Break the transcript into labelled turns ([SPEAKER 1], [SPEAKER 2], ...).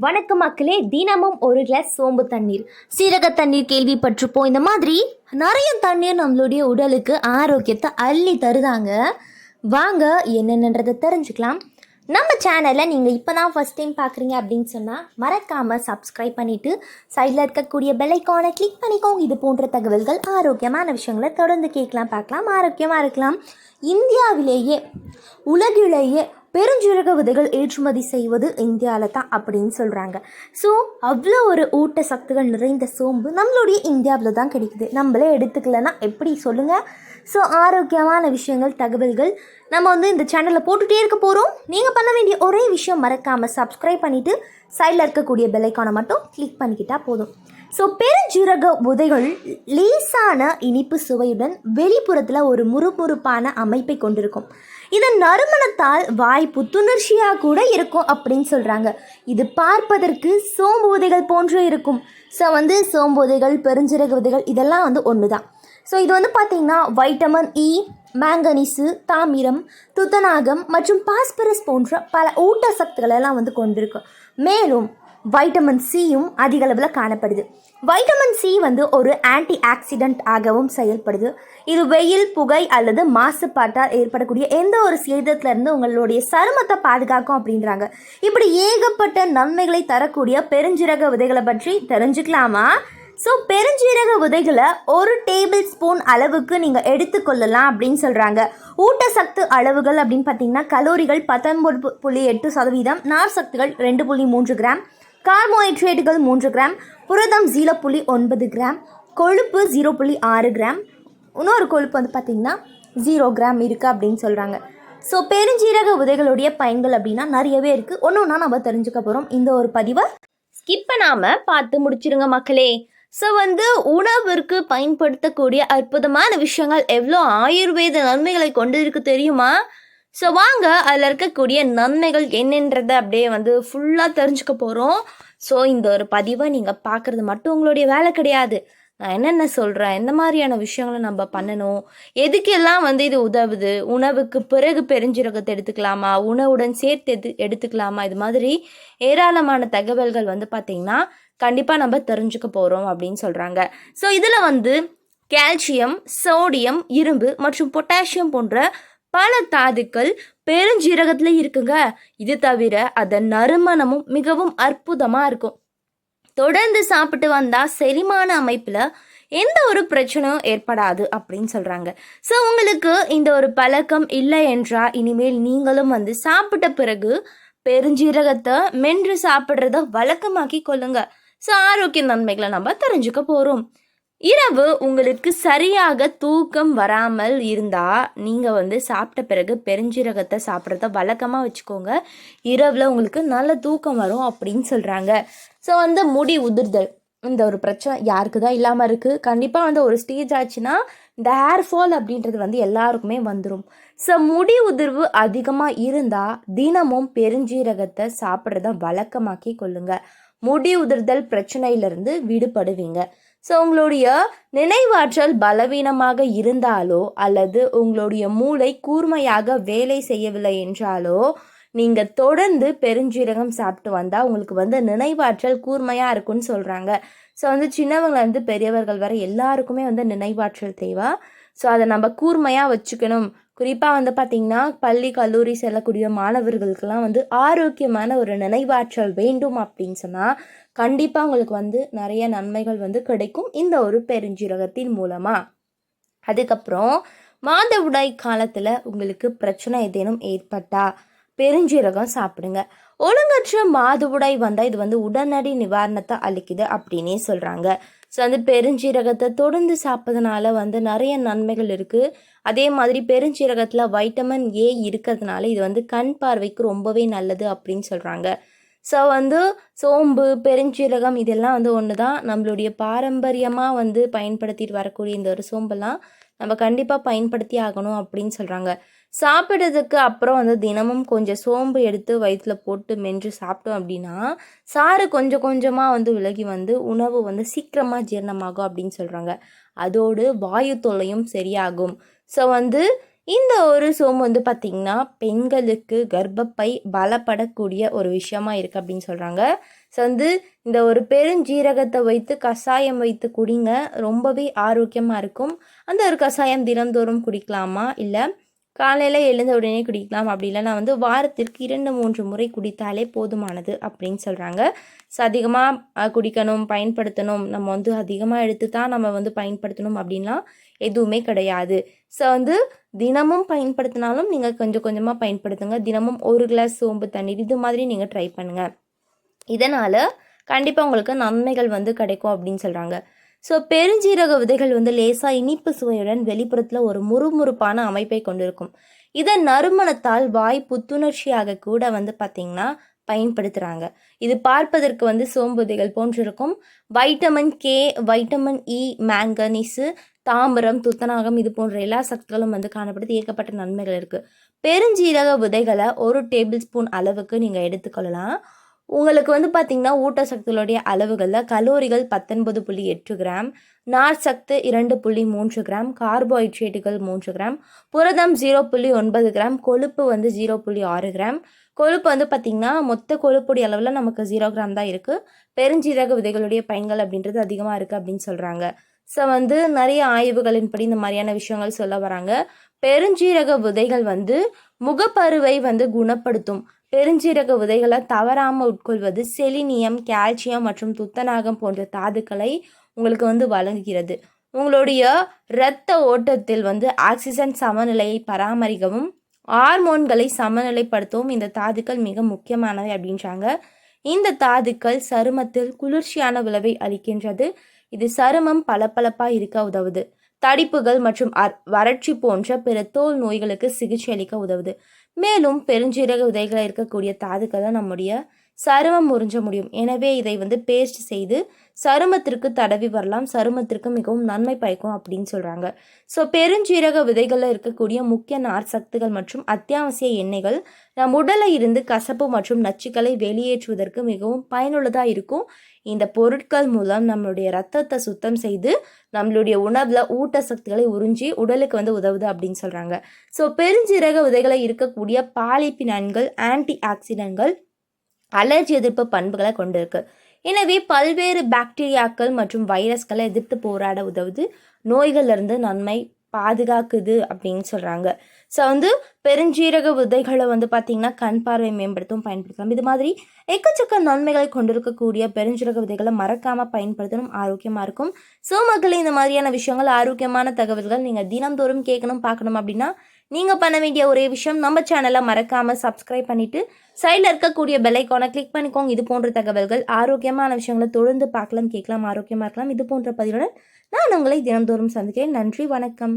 [SPEAKER 1] வணக்கம் மக்களே தினமும் ஒரு கிளாஸ் சோம்பு தண்ணீர். சீரக தண்ணீர் கேள்விப்பட்டிருப்போம். இந்த மாதிரி நிறைய தண்ணீர் நம்மளுடைய உடலுக்கு ஆரோக்கியத்தை அள்ளி தருதாங்க. வாங்க என்னென்னன்றதை தெரிஞ்சுக்கலாம். நம்ம சேனலை நீங்கள் இப்போ தான் ஃபஸ்ட் டைம் பார்க்குறீங்க அப்படின்னு சொன்னால் மறக்காமல் சப்ஸ்கிரைப் பண்ணிவிட்டு சைடில் இருக்கக்கூடிய பெல்லைக்கானை கிளிக் பண்ணிக்கோங்க. இது போன்ற தகவல்கள் ஆரோக்கியமான விஷயங்களை தொடர்ந்து கேட்கலாம் பார்க்கலாம் ஆரோக்கியமாக இருக்கலாம். இந்தியாவிலேயே உலகிலேயே பெருஞ்சீரக விதைகள் ஏற்றுமதி செய்வது இந்தியாவில் தான் அப்படின்னு சொல்கிறாங்க ஸோ அவ்வளோ ஒரு ஊட்ட சத்துகள் நிறைந்த சோம்பு நம்மளுடைய இந்தியாவில் தான் கிடைக்குது. நம்மளே எடுத்துக்கலன்னா எப்படி சொல்லுங்கள் ஸோ ஆரோக்கியமான விஷயங்கள் தகவல்கள் நம்ம வந்து இந்த சேனலில் போட்டுகிட்டே இருக்க போகிறோம் நீங்கள் பண்ண வேண்டிய ஒரே விஷயம் மறக்காமல் சப்ஸ்கிரைப் பண்ணிவிட்டு சைடில் இருக்கக்கூடிய பெல்லைக்கானை மட்டும் கிளிக் பண்ணிக்கிட்டால் போதும். ஸோ பெருஞ்சீரக உதைகள் லேசான இனிப்பு சுவையுடன் வெளிப்புறத்தில் ஒரு முறுமுறுப்பான அமைப்பை கொண்டிருக்கும். இதன் நறுமணத்தால் வாய் புத்துணர்ச்சியாக கூட இருக்கும் அப்படின்னு சொல்கிறாங்க இது பார்ப்பதற்கு சோம்பு உதைகள் போன்று இருக்கும். ஸோ வந்து சோம்பு உதைகள் பெருஞ்சீரக உதைகள் இதெல்லாம் வந்து ஒன்று தான் ஸோ இது வந்து பார்த்திங்கன்னா வைட்டமின் இ e, மேங்கனீஸு தாமிரம் துத்தநாகம் மற்றும் பாஸ்பரஸ் போன்ற பல ஊட்டச்சத்துக்கள் எல்லாம் வந்து கொண்டிருக்கு. மேலும் வைட்டமின் சியும் அதிக அளவில் காணப்படுது. வைட்டமின் சி வந்து ஒரு ஆன்டி ஆக்சிடென்ட் ஆகவும் செயல்படுது. இது வெயில் புகை அல்லது மாசுபாட்டால் ஏற்படக்கூடிய எந்த ஒரு சேதத்திலிருந்து உங்களுடைய சருமத்தை பாதுகாக்கும் அப்படின்றாங்க. இப்படி ஏகப்பட்ட நன்மைகளை தரக்கூடிய பெருஞ்சிரக விதைகளை பற்றி தெரிஞ்சுக்கலாமா? ஸோ பெருஞ்சீரக விதைகளை ஒரு டேபிள் ஸ்பூன் அளவுக்கு நீங்கள் எடுத்துக்கொள்ளலாம் அப்படின்னு சொல்கிறாங்க ஊட்டச்சத்து அளவுகள் அப்படின்னு பார்த்தீங்கன்னா கலோரிகள் பத்தொன்பது புள்ளி எட்டு சதவீதம் நார் சத்துகள் ரெண்டு புள்ளி மூன்று கிராம் கார்போஹைட்ரேட்டுகள் மூன்று கிராம் புரதம் ஜீரோ புள்ளி ஒன்பது கிராம் கொழுப்பு ஜீரோ புள்ளி ஆறு கிராம் இன்னொரு கொழுப்பு வந்து பார்த்திங்கன்னா ஜீரோ கிராம் இருக்குது அப்படின்னு சொல்கிறாங்க ஸோ பெருஞ்சீரக உதைகளுடைய பயன்கள் அப்படின்னா நிறையவே இருக்குது ஒன்று ஒன்றா நம்ம தெரிஞ்சுக்க போகிறோம் இந்த ஒரு பதிவை ஸ்கிப் பண்ணாமல் பார்த்து முடிச்சிருங்க மக்களே. ஸோ வந்து உணவிற்கு பயன்படுத்தக்கூடிய அற்புதமான விஷயங்கள் எவ்வளோ ஆயுர்வேத நன்மைகளை கொண்டு இருக்கு தெரியுமா? ஸோ வாங்க அதில் இருக்கக்கூடிய நன்மைகள் என்னன்றதை அப்படியே வந்து ஃபுல்லாக தெரிஞ்சுக்க போகிறோம் ஸோ இந்த ஒரு பதிவை நீங்கள் பார்க்குறது மட்டும் உங்களுடைய வேலை கிடையாது. நான் என்னென்ன சொல்கிறேன் எந்த மாதிரியான விஷயங்களை நம்ம பண்ணணும்? எதுக்கெல்லாம் வந்து இது உதவுது? உணவுக்கு பிறகு பெருஞ்சீரகத்தை எடுத்துக்கலாமா? உணவுடன் சேர்த்து எது எடுத்துக்கலாமா? இது மாதிரி ஏராளமான தகவல்கள் வந்து பார்த்திங்கன்னா கண்டிப்பாக நம்ம தெரிஞ்சுக்க போகிறோம் அப்படின்னு சொல்கிறாங்க ஸோ இதில் வந்து கால்சியம் சோடியம் இரும்பு மற்றும் பொட்டாசியம் போன்ற பல தாதுக்கள் பெருஞ்சீரகத்தில் இருக்குங்க. இது தவிர அதன் நறுமணமும் மிகவும் அற்புதமாக இருக்கும். தொடர்ந்து சாப்பிட்டு வந்தால் செரிமான அமைப்பில் எந்த ஒரு பிரச்சனையும் ஏற்படாது அப்படின்னு சொல்கிறாங்க ஸோ உங்களுக்கு இந்த ஒரு பழக்கம் இல்லை என்றால் இனிமேல் நீங்களும் வந்து சாப்பிட்ட பிறகு பெருஞ்சீரகத்தை மென்று சாப்பிட்றத வழக்கமாக்கி கொள்ளுங்கள் ஸோ ஆரோக்கிய நன்மைகளை நம்ம தெரிஞ்சுக்க போகிறோம் இரவு உங்களுக்கு சரியாக தூக்கம் வராமல் இருந்தால் நீங்கள் வந்து சாப்பிட்ட பிறகு பெருஞ்சீரகத்தை சாப்பிட்றத வழக்கமாக வச்சுக்கோங்க. இரவில் உங்களுக்கு நல்ல தூக்கம் வரும் அப்படின்னு சொல்கிறாங்க ஸோ வந்து முடி உதிர்தல் இந்த ஒரு பிரச்சனை யாருக்கு தான் இல்லாமல் இருக்குது கண்டிப்பாக வந்து ஒரு ஸ்டேஜ் ஆச்சுன்னா இந்த ஹேர் ஃபால் அப்படின்றது வந்து எல்லாருக்குமே வந்துடும் ஸோ முடி உதிர்வு அதிகமாக இருந்தால் தினமும் பெருஞ்சீரகத்தை சாப்பிட்றத வழக்கமாக்கி கொள்ளுங்கள் முடி உதிர்தல் பிரச்சனையிலிருந்து விடுபடுவீங்க. ஸோ உங்களுடைய நினைவாற்றல் பலவீனமாக இருந்தாலோ அல்லது உங்களுடைய மூளை கூர்மையாக வேலை செய்யவில்லை என்றாலோ நீங்கள் தொடர்ந்து பெருஞ்சீரகம் சாப்பிட்டு வந்தால் உங்களுக்கு வந்து நினைவாற்றல் கூர்மையாக இருக்கும்னு சொல்கிறாங்க ஸோ வந்து சின்னவங்கலேருந்து பெரியவர்கள் வரை எல்லாருக்குமே வந்து நினைவாற்றல் தேவை. ஸோ அதை நம்ம கூர்மையாக வச்சுக்கணும். குறிப்பாக வந்து பார்த்திங்கன்னா பள்ளி கல்லூரி செல்லக்கூடிய மாணவர்களுக்கெல்லாம் வந்து ஆரோக்கியமான ஒரு நினைவாற்றல் வேண்டும் அப்படின்னு சொன்னால் கண்டிப்பாக உங்களுக்கு வந்து நிறைய நன்மைகள் வந்து கிடைக்கும் இந்த ஒரு பெருஞ்சீரகத்தின் மூலமாக அதுக்கப்புறம் மாதவிடாய் காலத்தில் உங்களுக்கு பிரச்சனை ஏதேனும் ஏற்பட்டா பெருஞ்சீரகம் சாப்பிடுங்க. ஒழுங்கற்ற மாதவிடாய் வந்தால் இது வந்து உடனடி நிவாரணத்தை அளிக்குது அப்படின்னே சொல்கிறாங்க ஸோ வந்து பெருஞ்சீரகத்தை தொடர்ந்து சாப்பிட்றதுனால வந்து நிறைய நன்மைகள் இருக்குது அதே மாதிரி பெருஞ்சீரகத்தில் வைட்டமின் ஏ இருக்கிறதுனால இது வந்து கண் பார்வைக்கு ரொம்பவே நல்லது அப்படின்னு சொல்கிறாங்க ஸோ வந்து சோம்பு பெருஞ்சீரகம் இதெல்லாம் வந்து ஒன்று தான் நம்மளுடைய பாரம்பரியமாக வந்து பயன்படுத்திட்டு வரக்கூடிய இந்த ஒரு சோம்பெல்லாம் நம்ம கண்டிப்பாக பயன்படுத்தி ஆகணும் அப்படின்னு சொல்கிறாங்க சாப்பிட்றதுக்கு அப்புறம் வந்து தினமும் கொஞ்சம் சோம்பு எடுத்து வயிற்றில் போட்டு மென்று சாப்பிட்டோம் அப்படின்னா சாறு கொஞ்சம் கொஞ்சமாக வந்து விலகி வந்து உணவு வந்து சீக்கிரமாக ஜீரணமாகும் அப்படின்னு சொல்கிறாங்க அதோடு வாயு தொல்லையும் சரியாகும். ஸோ வந்து இந்த ஒரு சோம்பு வந்து பார்த்திங்கன்னா பெண்களுக்கு கர்ப்பப்பை பலப்படக்கூடிய ஒரு விஷயமா இருக்குது அப்படின்னு சொல்கிறாங்க ஸோ வந்து இந்த ஒரு பெருஞ்சீரகத்தை வைத்து கஷாயம் வைத்து குடிங்க ரொம்பவே ஆரோக்கியமாக இருக்கும். அந்த ஒரு கஷாயம் தினந்தோறும் குடிக்கலாமா? இல்லை காலையில் எழுந்த உடனே குடிக்கலாம் அப்படி இல்லைன்னா வந்து வாரத்திற்கு இரண்டு மூன்று முறை குடித்தாலே போதுமானது அப்படின்னு சொல்கிறாங்க ஸோ அதிகமாக குடிக்கணும் பயன்படுத்தணும் நம்ம வந்து அதிகமாக எடுத்து தான் நம்ம வந்து பயன்படுத்தணும் அப்படின்லாம் எதுவுமே கிடையாது. ஸோ வந்து தினமும் பயன்படுத்தினாலும் நீங்கள் கொஞ்சம் கொஞ்சமாக பயன்படுத்துங்க. தினமும் ஒரு கிளாஸ் சோம்பு தண்ணீர் இது மாதிரி நீங்கள் ட்ரை பண்ணுங்கள் இதனால் கண்டிப்பாக உங்களுக்கு நன்மைகள் வந்து கிடைக்கும் அப்படின்னு சொல்கிறாங்க ஸோ பெருஞ்சீரக விதைகள் வந்து லேசாக இனிப்பு சுவையுடன் வெளிப்புறத்தில் ஒரு முறுமுறுப்பான அமைப்பை கொண்டிருக்கும். இதை நறுமணத்தால் வாய் புத்துணர்ச்சியாக கூட வந்து பார்த்திங்கன்னா பயன்படுத்துகிறாங்க இது பார்ப்பதற்கு வந்து சோம்புதைகள் போன்றிருக்கும். Vitamin K vitamin E manganese தாமிரம் துத்தநாகம் இது போன்ற எல்லா சக்திகளும் வந்து காணப்படுது. ஏற்கப்பட்ட நன்மைகள் இருக்குது பெருஞ்சீரக விதைகளை ஒரு டேபிள் ஸ்பூன் அளவுக்கு நீங்கள் எடுத்துக்கொள்ளலாம். உங்களுக்கு வந்து பார்த்திங்கன்னா ஊட்டச்சத்துகளுடைய அளவுகளில் கலோரிகள் பத்தொன்பது புள்ளி எட்டு கிராம் நார் சத்து இரண்டு புள்ளி மூன்று கிராம் கார்போஹைட்ரேட்டுகள் மூன்று கிராம் புரதம் ஜீரோ புள்ளி ஒன்பது கிராம் கொழுப்பு வந்து ஜீரோ புள்ளி ஆறு கிராம். கொழுப்பு வந்து பார்த்திங்கன்னா மொத்த கொழுப்புடைய அளவில் நமக்கு ஜீரோ கிராம் தான் இருக்குது பெருஞ்சீரக விதைகளுடைய பயன்கள் அப்படின்றது அதிகமாக இருக்குது அப்படின்னு சொல்கிறாங்க ஸோ வந்து நிறைய ஆய்வுகளின்படி இந்த மாதிரியான விஷயங்கள் சொல்ல வராங்க. பெருஞ்சீரக விதைகள் வந்து முகப்பருவை வந்து குணப்படுத்தும். பெருஞ்சீரக விதைகளை தவறாமல் உட்கொள்வது செலினியம் கால்சியம் மற்றும் துத்தநாகம் போன்ற தாதுக்களை உங்களுக்கு வந்து வழங்குகிறது. உங்களுடைய இரத்த ஓட்டத்தில் வந்து ஆக்சிஜன் சமநிலையை பராமரிக்கவும் ஹார்மோன்களை சமநிலைப்படுத்தவும் இந்த தாதுக்கள் மிக முக்கியமானவை அப்படின்றாங்க. இந்த தாதுக்கள் சருமத்தில் குளிர்ச்சியான விளைவை அளிக்கின்றது. இது சருமம் பளபளப்பாக இருக்க உதவுது. தடிப்புகள் மற்றும் வறட்சி போன்ற பிற தோல் நோய்களுக்கு சிகிச்சை அளிக்க உதவுது. மேலும் பெருஞ்சீரக விதைகளில் இருக்கக்கூடிய தாதுக்களை நம்முடைய சருமம் உறிஞ்ச முடியும். எனவே இதை வந்து பேஸ்ட் செய்து சருமத்திற்கு தடவி வரலாம். சருமத்திற்கு மிகவும் நன்மை பயக்கும் அப்படின்னு சொல்கிறாங்க ஸோ பெருஞ்சீரக விதைகளில் இருக்கக்கூடிய முக்கிய நார் சக்திகள் மற்றும் அத்தியாவசிய எண்ணெய்கள் நம் உடலை இருந்து கசப்பு மற்றும் நச்சுக்களை வெளியேற்றுவதற்கு மிகவும் பயனுள்ளதாக இருக்கும். இந்த பொருட்கள் மூலம் நம்மளுடைய ரத்தத்தை சுத்தம் செய்து நம்மளுடைய உணவில் ஊட்டசக்திகளை உறிஞ்சி உடலுக்கு வந்து உதவுது அப்படின்னு சொல்கிறாங்க ஸோ பெருஞ்சீரக விதைகளை இருக்கக்கூடிய பாலிபினான்கள் ஆன்டி ஆக்சிடென்ட்கள் அலர்ஜி எதிர்ப்பு பண்புகளை கொண்டிருக்கு. எனவே பல்வேறு பாக்டீரியாக்கள் மற்றும் வைரஸ்களை எதிர்த்து போராட உதவுது. நோய்கள்லேருந்து நன்மை பாதுகாக்குது அப்படின்னு சொல்கிறாங்க ஸோ வந்து பெருஞ்சீரக விதைகளை வந்து பார்த்திங்கன்னா கண் பார்வை மேம்படுத்தவும் பயன்படுத்தலாம். இது மாதிரி எக்கச்சக்க நன்மைகளை கொண்டிருக்கக்கூடிய பெருஞ்சீரக விதைகளை மறக்காமல் பயன்படுத்தணும் ஆரோக்கியமாக இருக்கும். ஸோ மக்களே இந்த மாதிரியான விஷயங்கள் ஆரோக்கியமான தகவல்கள் நீங்கள் தினந்தோறும் கேட்கணும் பார்க்கணும் அப்படின்னா நீங்கள் பண்ண வேண்டிய ஒரே விஷயம் நம்ம சேனலை மறக்காமல் சப்ஸ்கிரைப் பண்ணிவிட்டு சைடில் இருக்கக்கூடிய பெல்லைக்கானை கிளிக் பண்ணிக்கோங்க. இது போன்ற தகவல்கள் ஆரோக்கியமான விஷயங்களை தொடர்ந்து பார்க்கலாம் கேட்கலாம் ஆரோக்கியமாக இருக்கலாம் இது போன்ற பதிவுடன் நான் உங்களை தினந்தோறும் சந்திக்கிறேன். நன்றி வணக்கம்.